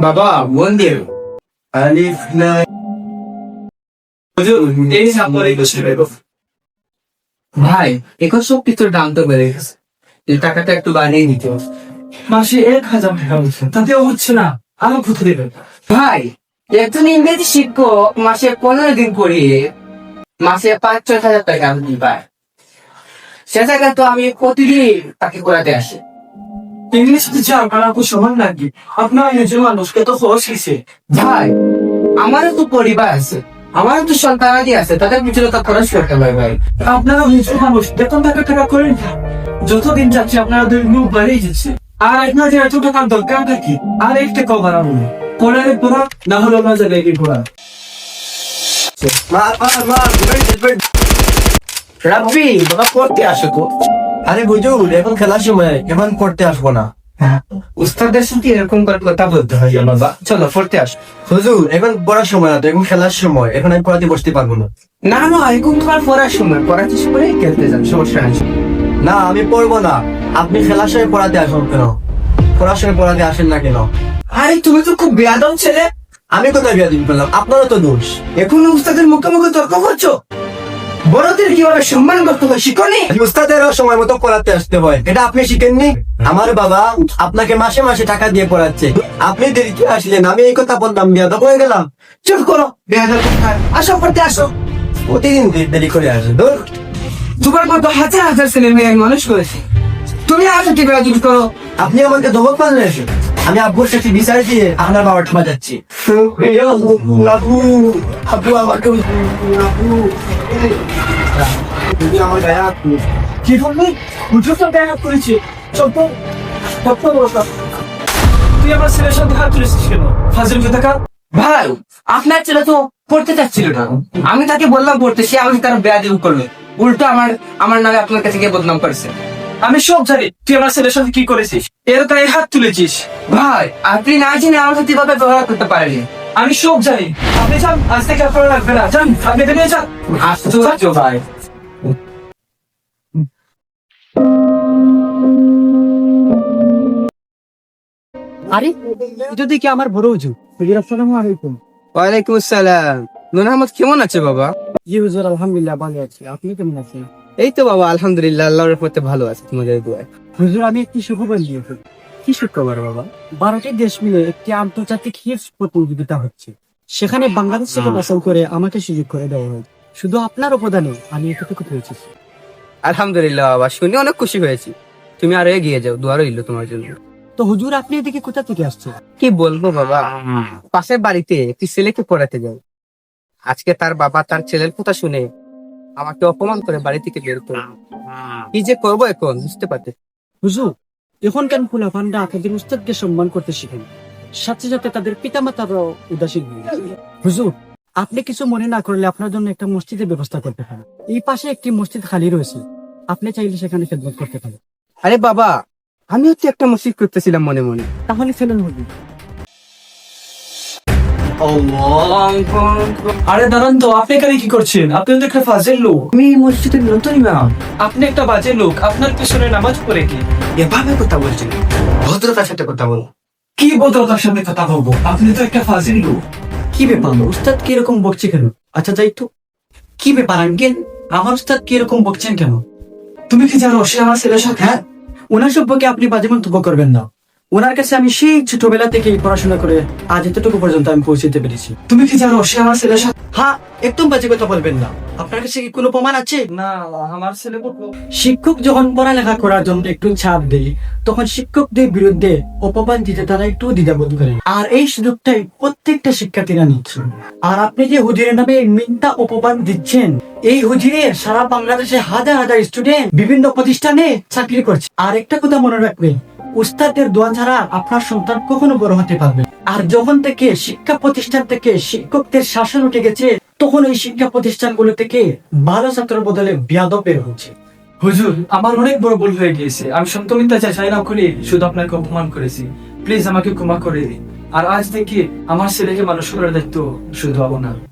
বাবা মন দিয়ে আলিফ লাম এই সাপরে ভাই এখন সব কিছুর দাম তো বেড়ে গেছে। এই টাকাটা একটু বাড়িয়ে নিতে হবে। মাসে এক হাজার টাকা হচ্ছে তাতেও হচ্ছে না আরও দেবেন ভাই একজন ইংরেজি শিক্ষক মাসে পনেরো দিন পড়িয়ে মাসে পাঁচ ছয় হাজার টাকা আমি পায় সে জায়গায় তো আমি প্রতিদিন তাকে করাতে আসি। ইংলিশ টিচার আপনার সমান লাগবে আপনার নিজের মানুষকে তো খরচ হয়েছে ভাই আমারও তো পরিবার আছে। আমারও তো সন্তানাদি আছে তাদের পিছনে তো খরচ করতে হবে ভাই। আপনারা নিজের মানুষ বেতন টাকা টাকা করেন না। যতদিন যাচ্ছে আপনারা দুই মুখ বাড়িয়ে যাচ্ছে। আর আপনার যে এত টাকার দরকার নাকি? আর একটা কভার আনুন পড়ালে পড়া না হলে আপনার জায়গায় কি বেড রাব্বি বাবা পড়তে আসো তো আরে হুজুর এখন খেলার সময় এখন পড়তে আসব না। উস্তাদের সাথে এরকম করে কথা বলতে হয় বাবা চলো পড়তে আসো। হুজুর এখন পড়ার সময় না তো এখন খেলার সময় এখন আমি পড়াতে বসতে পারব না। না না এখন তোমার পড়ার সময় পড়া শেষ করে খেলতে যান সমস্যা না আমি পড়ব না। আপনি খেলার সময় পড়াতে আসুন কেন? পড়ার সময় পড়াতে আসেন না কেন? আরে তুমি তো খুব বেয়াদম ছেলে। আমি কোথায় বিয়া দিন পেলাম আপনারও তো দোষ। এখন উস্তাদের মুখে মুখে তর্ক করছ? বড়দের কীভাবে সম্মান করতে হয় শিখনি? উস্তাদেরও সময় মতো পড়াতে আসতে হয়। এটা আপনি শিখেননি? আমার বাবা আপনাকে মাসে মাসে টাকা দিয়ে পড়াচ্ছে। আপনি দেরিতে আসলেন আমি এই কথা বললাম বিয়া হয়ে গেলাম। চুপ করো বেয়াদব? আসো পড়তে আসো। প্রতিদিন দেরি করে আসে। দূর তোমার মতো হাজার হাজার ছেলে মেয়ে মানুষ করেছি। তুমি আসো কি বেয়াদব করো? আপনি আমাকে ধমক এসে আমি আব্বুর সাথে বিচার দিয়ে আপনার বাবা ঠামা যাচ্ছি আব্বু, আমাকে কি বললি? চল তো। তুই আমার ছেলের সাথে হাত তুলেছিস কেন? ফাজিল ভাই, আপনার ছেলে তো পড়তে চাচ্ছিল না। আমি তাকে বললাম পড়তে, সে আমাকে তার বেয়াদব করল। উল্টো আমার আমার নামে আপনার কাছে গিয়ে বদনাম করেছে। আমি সব জানি। তুই আমার ছেলের সাথে কি করেছিস? এর গায়ে হাত তুলেছিস। ভাই আপনি না জেনে আমার সাথে এভাবে ব্যবহার করতে পারেনি আমি সব জানি। আপনি যান আজ থেকে আপনার লাগবে না। যান আপনি এখানে যান। আশ্চর্য ভাই। আরে এটা দেখি আমার বড় হুজুর। হুজুর আসসালামু আলাইকুম। ওয়ালাইকুম আসসালাম। নুন আহমদ কেমন আছে বাবা? জি হুজুর আলহামদুলিল্লাহ ভালো আছি। আপনি কেমন আছেন? এই তো বাবা আলহামদুলিল্লাহ আল্লাহর রহমতে ভালো আছে তোমাদের দোয়ায়। হুজুর আমি একটি সুখবর দিয়েছি কি শুক্রবার বাবা? বারোটি দেশ মিলে একটি আন্তর্জাতিক হিপস প্রতিযোগিতা হচ্ছে। সেখানে বাংলাদেশ থেকে বাছাই করে আমাকে সুযোগ করে দেওয়া হয়েছে শুধু আপনার অবদানে আমি এতটুকু পৌঁছেছি আলহামদুলিল্লাহ বাবা শুনে অনেক খুশি হয়েছি। তুমি আরও এগিয়ে যাও দোয়া রইল তোমার জন্য। তো হুজুর আপনি এদিকে কোথা থেকে আসছেন? কি বলব বাবা পাশের বাড়িতে একটি ছেলেকে পড়াতে যাই। আজকে তার বাবা তার ছেলের কথা শুনে আমাকে অপমান করে বাড়ি থেকে বের করে কি যে করব এখন বুঝতে পারতে হুজুর এখনকার ফুলাফানরা তাদের উস্তাদকে সম্মান করতে শিখেন? সাথে সাথে তাদের পিতামাতারও উদাসীন হয়ে গেছে। হুজুর আপনি কিছু মনে না করলে আপনার জন্য একটা মসজিদের ব্যবস্থা করতে পারেন। এই পাশে একটি মসজিদ খালি রয়েছে। আপনি চাইলে সেখানে খেদমত করতে পারেন। আরে বাবা আমিও তো একটা মসজিদ করতেছিলাম মনে মনে। তাহলে ফেলেন হুজুর। আরে দাঁড়ান তো আপনি এখানে কি করছেন? আপনি তো একটা ফাজিল লোক। আমি এই মসজিদের নতুন ইমাম। আপনি একটা বাজে লোক আপনার পেছনে নামাজ পড়ে কি? এভাবে কথা বলছেন ভদ্রতার সাথে কথা বল। কি বদলতার সামনে কথা বলব? আপনি তো একটা ফাজিল লোক। কি ব্যাপার? উস্তাদ কি এরকম বকছে কেন? আচ্ছা যাই তো। কি ব্যাপার আঙ্কেল? আমার উস্তাদ কি এরকম বকছেন কেন? তুমি কি জানো সে আমার ছেলের সাথে? হ্যাঁ ওনার সম্পর্কে আপনি বাজে মন্তব্য করবেন না। ওনার কাছে আমি সেই ছোটবেলা থেকে পড়াশোনা করে আজ এতটুকু পর্যন্ত আমি পৌঁছতে পেরেছি। তুমি কি জানো সে আমার ছেলের সাথে হ্যাঁ একদম বাজে কথা বলবেন না। আপনার কাছে কি কোনো প্রমাণ আছে? না আমার ছেলে শিক্ষক যখন পড়ালেখা করার জন্য একটু ছাপ দেয় তখন শিক্ষকদের বিরুদ্ধে অপমান দিতে তারা একটু দ্বিধাবোধ করে। আর এই সুযোগটাই প্রত্যেকটা শিক্ষার্থীরা নিচ্ছে। আর আপনি যে হুজিরের নামে মিথ্যা অপমান দিচ্ছেন এই হুজিরের সারা বাংলাদেশে হাজার হাজার স্টুডেন্ট বিভিন্ন প্রতিষ্ঠানে চাকরি করছে। আর একটা কথা মনে রাখবেন উস্তাদের দোয়া ছাড়া আপনার সন্তান কখনো বড় হতে পারবে আর যখন থেকে শিক্ষা প্রতিষ্ঠান থেকে শিক্ষকদের শাসন উঠে গেছে, তখন এই শিক্ষা প্রতিষ্ঠানগুলো থেকে ভালো ছাত্র বদলে বিয়াদব বের হচ্ছে। হুজুর, আমার অনেক বড় ভুল হয়ে গিয়েছে। আমি সন্তমিতা চাই না করে শুধু আপনাকে অপমান করেছি। প্লিজ আমাকে ক্ষমা করে দিন। আর আজ থেকে আমার ছেলেকে মানুষ করার দায়িত্ব শুধু আপনার।